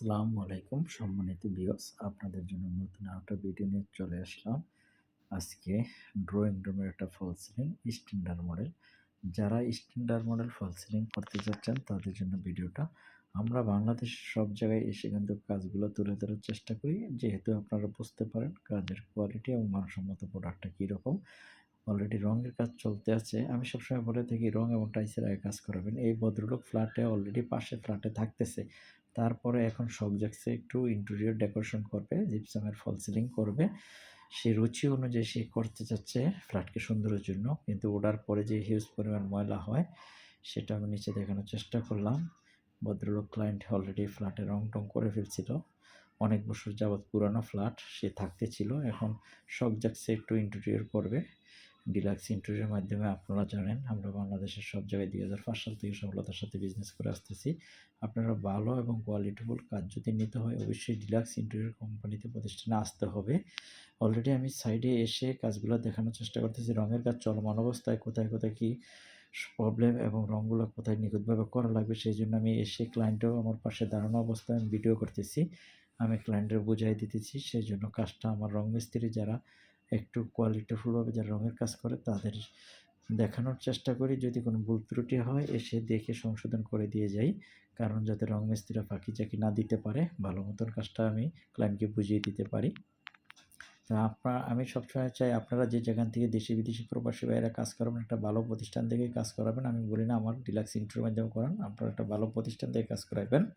আসসালামু আলাইকুম সম্মানিত বিয়স আপনাদের জন্য নতুন একটা ভিডিও নিয়ে চলে আসলাম। আজকে ড্রয়িং রুমের একটা ফল সিলিং স্ট্যান্ডার্ড মডেল যারা স্ট্যান্ডার্ড মডেল ফল সিলিং করতে যাচ্ছেন, তাদের জন্য ভিডিওটা। আমরা বাংলাদেশের সব জায়গায় এসে কিন্তু কাজগুলো তুলে ধরার চেষ্টা করি। যেহেতু আপনারা বুঝতে পারেন কাজের কোয়ালিটি এবং মানসম্মত প্রোডাক্টটা কীরকম। অলরেডি রঙের কাজ চলতে আছে। আমি সবসময় বলে থাকি, রং এবং টাইসের আগে কাজ করাবেন। এই ভদ্রলোক ফ্ল্যাটে অলরেডি পাশে ফ্ল্যাটে থাকতেছে। তারপরে এখন সব জাগছে একটু ইন্টেরিয়র ডেকোরেশন করবে জিপসামের ফল সিলিং করবে। সে রুচি অনুযায়ী সে করতে চাচ্ছে ফ্ল্যাটকে সুন্দরের জন্য। কিন্তু ওটার পরে যে হিউজ পরিমাণ ময়লা হয়, সেটা আমি নিচে দেখানোর চেষ্টা করলাম। ভদ্রলোক ক্লায়েন্ট অলরেডি ফ্ল্যাটে রং টং করে ফেলছিল। অনেক বছর যাবৎ পুরানো ফ্ল্যাট সে থাকতে ছিল। এখন সব জাগছে একটু ইন্টেরিয়র করবে। ডিলাক্স ইন্টারভিউর মাধ্যমে আপনারা জানেন, আমরা বাংলাদেশের সব জায়গায় দুই হাজার পাঁচ সাল থেকে সফলতার সাথে বিজনেস করে আসতেছি। আপনারা ভালো এবং কোয়ালিটিফুল কাজ যদি নিতে হয়, অবশ্যই ডিলাক্স ইন্টারভিউর কোম্পানিতে প্রতিষ্ঠানে আসতে হবে। অলরেডি আমি সাইডে এসে কাজগুলো দেখানোর চেষ্টা করতেছি। রঙের কাজ চলমান অবস্থায় কোথায় কোথায় কী প্রবলেম এবং রঙগুলো কোথায় নিখুঁতভাবে করা লাগবে, সেই জন্য আমি এসে ক্লায়েন্টও আমার পাশে দাঁড়ানো অবস্থায় আমি ভিডিও করতেছি। আমি ক্লায়েন্টের বুঝাই দিতেছি, সেই জন্য কাজটা আমার রং মিস্ত্রি যারা একটু কোয়ালিটিফুলভাবে যারা রঙের কাজ করে তাদের দেখানোর চেষ্টা করি। যদি কোনো ভুল ত্রুটি হয়, এসে দেখে সংশোধন করে দিয়ে যাই। কারণ যাতে রং মিস্ত্রিরা ফাঁকি চাকি না দিতে পারে, ভালো মতন কাজটা আমি ক্লায়েন্টকে বুঝিয়ে দিতে পারি। তো আপনার আমি সবসময় চাই আপনারা যে যেখান থেকে দেশি বিদেশি প্রবাসী ভাইয়েরা কাজ করবেন, একটা ভালো প্রতিষ্ঠান থেকে কাজ করাবেন। আমি বলি না, আমার ডিলাক্স ইন্টারভিউর মাধ্যমে করান, আপনারা একটা ভালো প্রতিষ্ঠান থেকে কাজ করাবেন।